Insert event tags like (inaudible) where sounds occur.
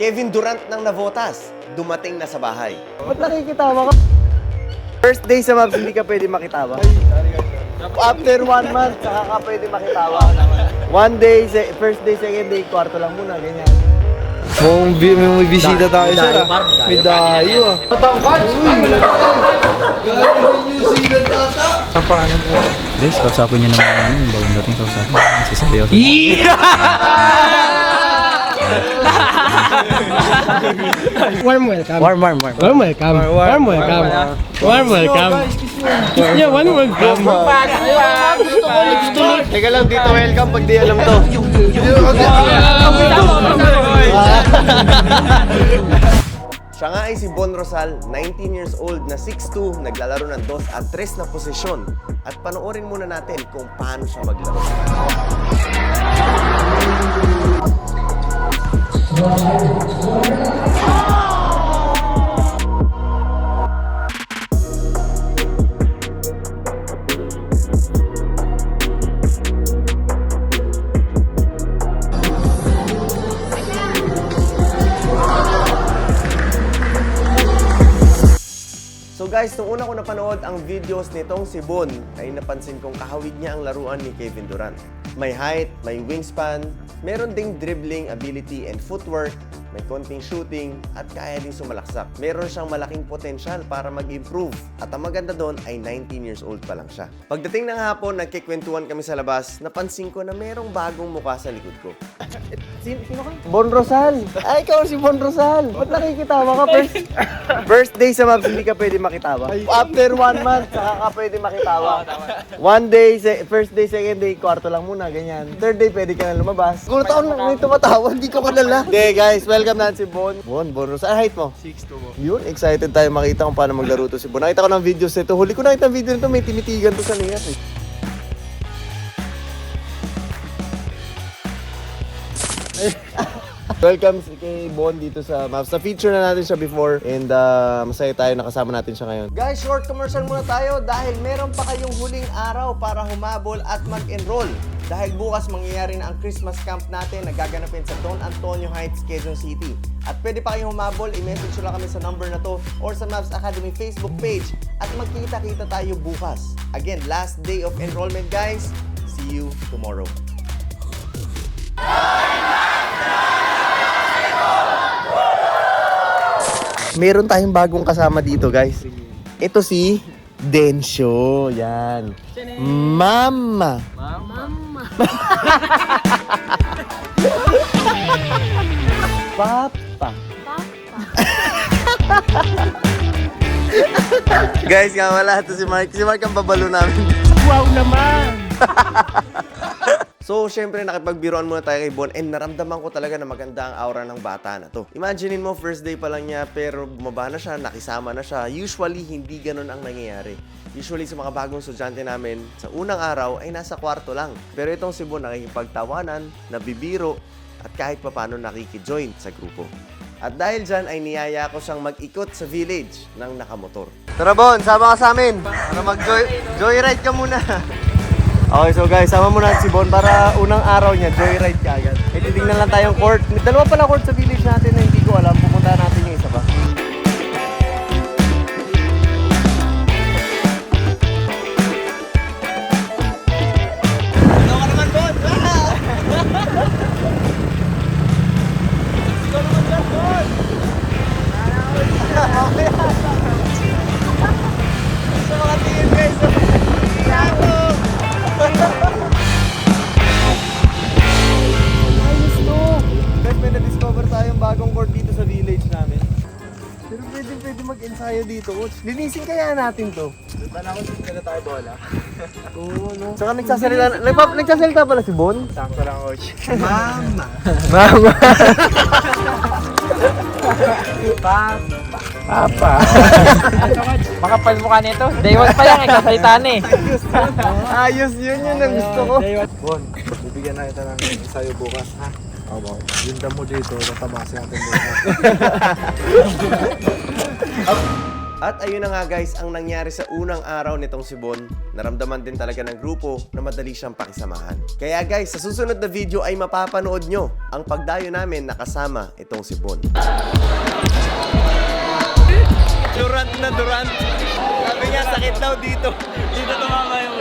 Kevin Durant ng Navotas, dumating na sa bahay. Ba't nakikitawa ka? First day sa Mavs, hindi ka pwede makitawa. After one month, saka ka pwede makitawa. One day, se- first day, second day, kwarto lang muna, ganyan. Kung bi- may, may bisita tayo sir ah. May dayo ah. Guys, kausapin niyo naman yung bagong dating kausapin. Sasayaw. (laughs) Warm welcome. Warm, warm, warm. Warm welcome. Warm welcome. Warm welcome. Yeah, warm welcome. Teka lang, dito welcome pag di alam to. (laughs) Siya nga ay si Bon Rosal, 19 years old na 6'2", naglalaro ng dos at tres na posisyon. At panoorin muna natin kung paano siya maglaro. So guys, nung una ko napanood ang videos nitong si Bon, ay napansin kong kahawig niya ang laruan ni Kevin Durant. May height, may wingspan, meron ding dribbling ability and footwork, may konting shooting, at kaya ding sumalaksak. Meron siyang malaking potensyal para mag-improve. At ang maganda doon ay 19 years old pa lang siya. Pagdating ng hapon, nagkikwentuhan kami sa labas, napansin ko na merong bagong mukha sa likod ko. (laughs) Sino, sino ka? Bon Rosal! Ay, ikaw si Bon Rosal! Ba't nakikitawa ka? First, first day sa Mavs, hindi ka pwede makitawa. After one month, saka ka pwede makitawa. One day, se- first day, second day, kwarto lang muna, ganyan. Third day, pwede ka na lumabas. Kung taon lang may tumatawa, hindi ko kalala. Okay guys, welcome na si Bon. Bon, Bon Rosal. Ano height mo? 6'2 mo. Yun, excited tayo makita kung paano maglaro to si Bon. Nakita ko ng videos nito. Huli ko nakita ng video nito, may tinitigan to sa layas (laughs) eh. Welcome kay Bon dito sa Maps. Na-feature na natin siya before and uh, masaya tayo nakasama natin siya ngayon. Guys, short commercial muna tayo dahil meron pa kayong huling araw para humabol at mag-enroll. Dahil bukas mangyayari na ang Christmas camp natin na gaganapin sa Don Antonio Heights, Quezon City. At pwede pa kayong humabol, i-message nyo lang kami sa number na to or sa Maps Academy Facebook page at magkita-kita tayo bukas. Again, last day of enrollment guys. See you tomorrow. Meron tayong bagong kasama dito, guys. Ito si Densyo. Yan. Mama. Mama. Papa. guys, nga wala ito si Mark. Si Mark ang babalo namin. Wow naman. (laughs) So, syempre, nakipagbiroan muna tayo kay Bon and naramdaman ko talaga na maganda ang aura ng bata na to. Imaginein mo, first day pa lang niya, pero bumaba na siya, nakisama na siya. Usually, hindi ganun ang nangyayari. Usually, sa mga bagong estudyante namin, sa unang araw ay nasa kwarto lang. Pero itong si Bon, nakikipagtawanan, nabibiro, at kahit papano nakikijoin sa grupo. At dahil dyan ay niyaya ko siyang mag-ikot sa village ng nakamotor. Tara Bon, sama ka sa amin. Para mag-joyride ka muna. (laughs) Okay, so guys, sama muna si Bon para unang araw niya, joyride ka agad. Eh, titignan lang tayong court. May dalawa pala court sa village natin na hindi ko alam. Pupunta natin yung isa pa. Ayos (laughs) mag-ensayo dito, coach. Linisin kaya natin to. Bala ko dito na tayo bola. Oo, no? Saka nagsasalita, nagpa, nagsasalita pala si Bon? Sakto lang coach. Mama! Papa. Makapal mukha nito. Day one pa lang eh, kasalita na eh. Ayos yun, yun ang gusto ko. Bon, bibigyan na kita ng ensayo bukas ha. Opo. Yung damo dito, natabasin natin bukas. (laughs) At ayun na nga guys, ang nangyari sa unang araw nitong si Bon, naramdaman din talaga ng grupo na madali siyang pakisamahan. Kaya guys, sa susunod na video ay mapapanood nyo ang pagdayo namin na kasama itong si Bon. Durant na Durant. Sabi niya, sakit daw dito. Dito tumama yung